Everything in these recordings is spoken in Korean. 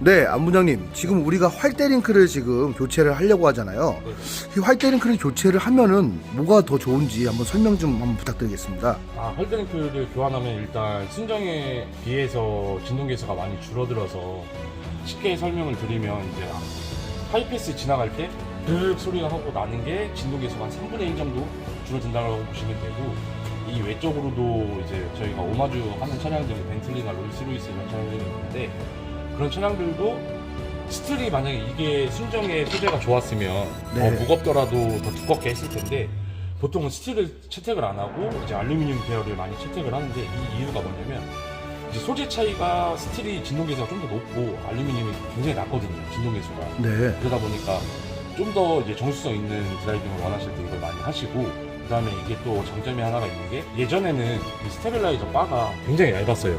네, 안부장님. 지금 우리가 활대 링크를 지금 교체를 하려고 하잖아요. 네. 이 활대 링크를 교체를 하면은 뭐가 더 좋은지 한번 설명 좀 한번 부탁드리겠습니다. 아, 헐드랭크를 교환하면 일단 순정에 비해서 진동 개수가 많이 줄어들어서 쉽게 설명을 드리면 이제 하이패스 지나갈 때그 소리가 하고 나는 게 진동 개수가 한 3분의 1 정도 줄어든다고 보시면 되고 이 외적으로도 이제 저희가 오마주 하는 차량들이 벤틀리나 롤스로이스 이런 차량들이 있는데 그런 차량들도 스틸이 만약에 이게 순정의 소재가 좋았으면 네. 더 무겁더라도 더 두껍게 했을 텐데 보통은 스틸을 채택을 안 하고 이제 알루미늄 계열을 많이 채택을 하는데 이 이유가 뭐냐면 이제 소재 차이가 스틸이 진동 개수가 좀 더 높고 알루미늄이 굉장히 낮거든요 진동 개수가 네. 그러다 보니까 좀 더 이제 정수성 있는 드라이빙을 원하실 때 이걸 많이 하시고 그 다음에 이게 또 장점이 하나가 있는 게 예전에는 이 스테빌라이저 바가 굉장히 얇았어요.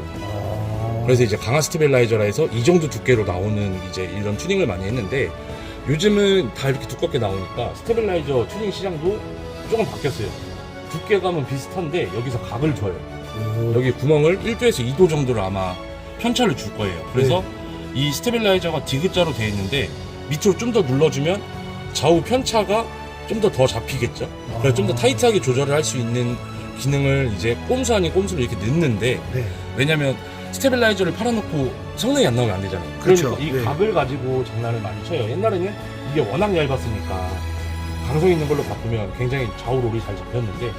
그래서 이제 강화 스테빌라이저라 해서 이 정도 두께로 나오는 이제 이런 튜닝을 많이 했는데 요즘은 다 이렇게 두껍게 나오니까 스테빌라이저 튜닝 시장도 조금 바뀌었어요. 두께감은 비슷한데 여기서 각을 줘요. 오. 여기 구멍을 1도에서 2도 정도를 아마 편차를 줄 거예요. 그래서 네. 이 스테빌라이저가 디귿자로 되어 있는데 밑으로 좀 더 눌러주면 좌우 편차가 좀 더 더 잡히겠죠. 그래서 좀 더 타이트하게 조절을 할 수 있는 기능을 이제 꼼수 아닌 꼼수로 이렇게 넣는데 네. 왜냐면 스테빌라이저를 팔아놓고 성능이 안 나오면 안 되잖아요. 그렇죠. 그러니까 이 네. 각을 가지고 장난을 많이 쳐요. 옛날에는 이게 워낙 얇았으니까 강성 있는 걸로 바꾸면 굉장히 좌우 롤이 잘 잡혔는데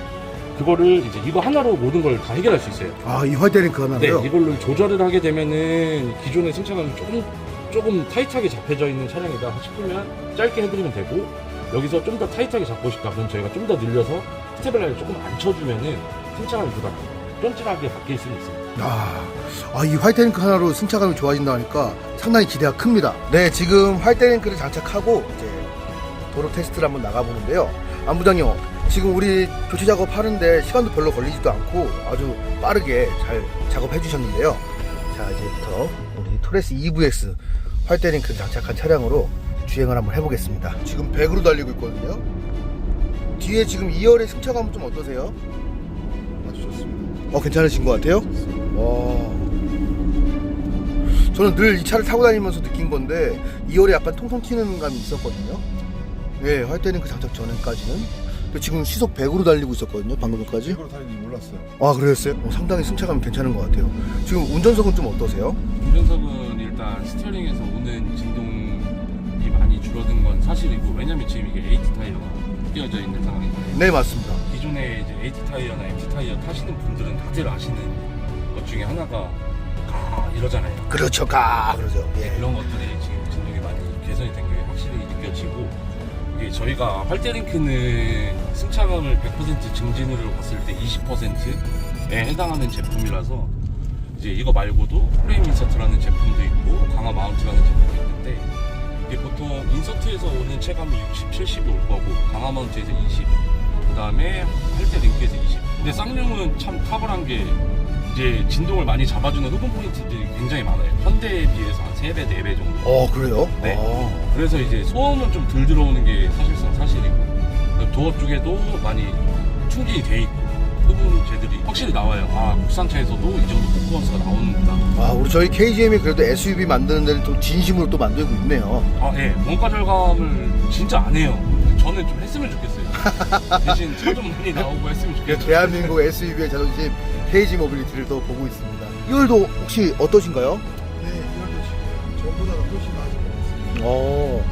그거를 이제 이거 하나로 모든 걸 다 해결할 수 있어요. 아, 이 활대링크 네, 하나로요? 이걸로 조절을 하게 되면은 기존의 승차감이 조금 조금 타이트하게 잡혀져 있는 차량이다 싶으면 짧게 해드리면 되고 여기서 좀 더 타이트하게 잡고 싶다 그럼 저희가 좀 더 늘려서 스테빌라이저 조금 안 쳐주면은 승차감이 보다 쫀쫀하게 바뀔 수는 있습니다. 아, 아, 이 활대링크 하나로 승차감이 좋아진다 하니까 상당히 기대가 큽니다. 네, 지금 활대링크를 장착하고 이제 도로 테스트를 한번 나가보는데요. 안부장님, 지금 우리 교체 작업 하는데 시간도 별로 걸리지도 않고 아주 빠르게 잘 작업해 주셨는데요. 자, 이제부터 우리 토레스 EVX 활대링크 장착한 차량으로 주행을 한번 해보겠습니다. 지금 100으로 달리고 있거든요. 뒤에 지금 2열의 승차감은 좀 어떠세요? 아주 좋습니다. 어, 괜찮으신 것 같아요? 와. 저는 늘 이 차를 타고 다니면서 느낀 건데 2열에 약간 통통 튀는 감이 있었거든요. 예, 활대링크 장착 전에까지는. 근데 지금 시속 100으로 달리고 있었거든요, 방금 전까지. 이거로 타는지 몰랐어요. 아, 그랬어요? 어, 상당히 승차감이 괜찮은 것 같아요. 지금 운전석은 좀 어떠세요? 운전석은 일단 스티어링에서 오는 진동이 많이 줄어든 건 사실이고 왜냐면 지금 이게 AT 타이어가 끼어져 있는 상황이잖아요. 네, 맞습니다. 기존에 이제 AT 타이어나 MT 타이어 타시는 분들은 다들 아시는 것 중에 하나가 가 이러잖아요. 그렇죠, 가! 그러죠. 예. 이런 것들이 지금 진동이 많이 개선이 된 게 확실히 느껴지고 이게 저희가 활대링크는 승차감을 100% 증진으로 봤을 때 20%에 해당하는 제품이라서 이제 이거 말고도 프레임 인서트라는 제품도 있고 강화 마운트라는 제품도 있는데 이게 보통 인서트에서 오는 체감이 60, 70이 올 거고 강화 마운트에서 20, 그 다음에 활대링크에서 20. 근데 쌍용은 참 탁월한 게 이제 진동을 많이 잡아주는 흡음 포인트들이 굉장히 많아요. 현대에 비해서 한 3배, 4배 정도. 어, 그래요? 네. 어. 그래서 이제 소음은 좀 덜 들어오는 게 사실상 사실이고 도어 쪽에도 많이 충진이 돼 있고 흡음재들이 확실히 나와요. 아 국산차에서도 이 정도 퍼포먼스가 나오는구나. 아, 우리 저희 KGM이 그래도 SUV 만드는 데는 또 진심으로 또 만들고 있네요. 아 예, 원가 절감을 진짜 안 해요. 저는 좀 했으면 좋겠어요. 대신 차 좀 많이 나오고 했으면 좋겠어요. 대한민국 SUV의 자존심 KG 모빌리티를 또 보고 있습니다. 2월도 혹시 어떠신가요? 네, 이걸도 지금 전보다 훨씬 나아진 것 같습니다. 어,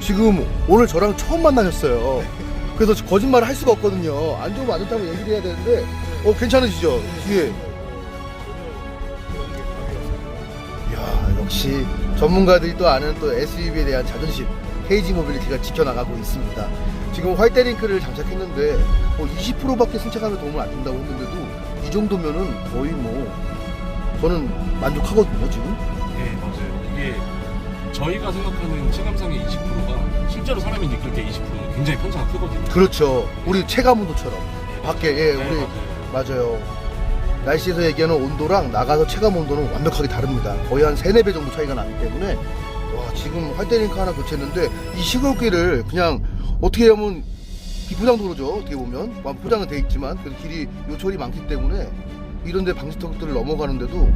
지금 오늘 저랑 처음 만나셨어요. 그래서 저 거짓말을 할 수가 없거든요. 안 좋으면 안 좋다고 얘기를 해야 되는데, 어, 괜찮으시죠? 뒤에. 감이 왔어요. 이야, 역시 전문가들이 또 아는 또 SUV에 대한 자존심, KG 모빌리티가 지켜나가고 있습니다. 지금 화이트링크를 장착했는데, 뭐 20%밖에 승차감에 도움을 안 준다고 했는데도, 이 정도면은 거의 뭐, 저는 만족하거든요, 지금. 네 맞아요. 이게 저희가 생각하는 체감상의 20%가 실제로 사람이 느낄 때 20%는 굉장히 편차가 크거든요. 그렇죠. 우리 체감 온도처럼. 밖에, 예, 네, 우리 맞아요. 맞아요. 날씨에서 얘기하는 온도랑 나가서 체감 온도는 완벽하게 다릅니다. 거의 한 3, 4배 정도 차이가 나기 때문에 와 지금 활대링크 하나 교체했는데 이 시골길을 그냥 어떻게 하면 비포장도로죠. 어떻게 보면 뭐 포장은 돼 있지만 그 길이 요철이 많기 때문에 이런데 방지턱들을 넘어가는데도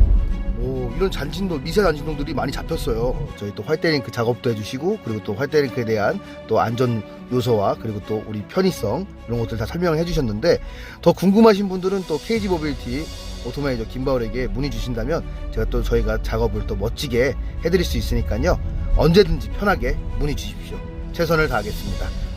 오, 이런 잔진동, 미세 잔진동들이 많이 잡혔어요. 저희 또 활대링크 작업도 해주시고, 그리고 또 활대링크에 대한 또 안전 요소와 그리고 또 우리 편의성 이런 것들 다 설명을 해주셨는데 더 궁금하신 분들은 또 KG 모빌티 오토마이저 김바울에게 문의 주신다면 제가 또 저희가 작업을 또 멋지게 해드릴 수 있으니까요. 언제든지 편하게 문의 주십시오. 최선을 다하겠습니다.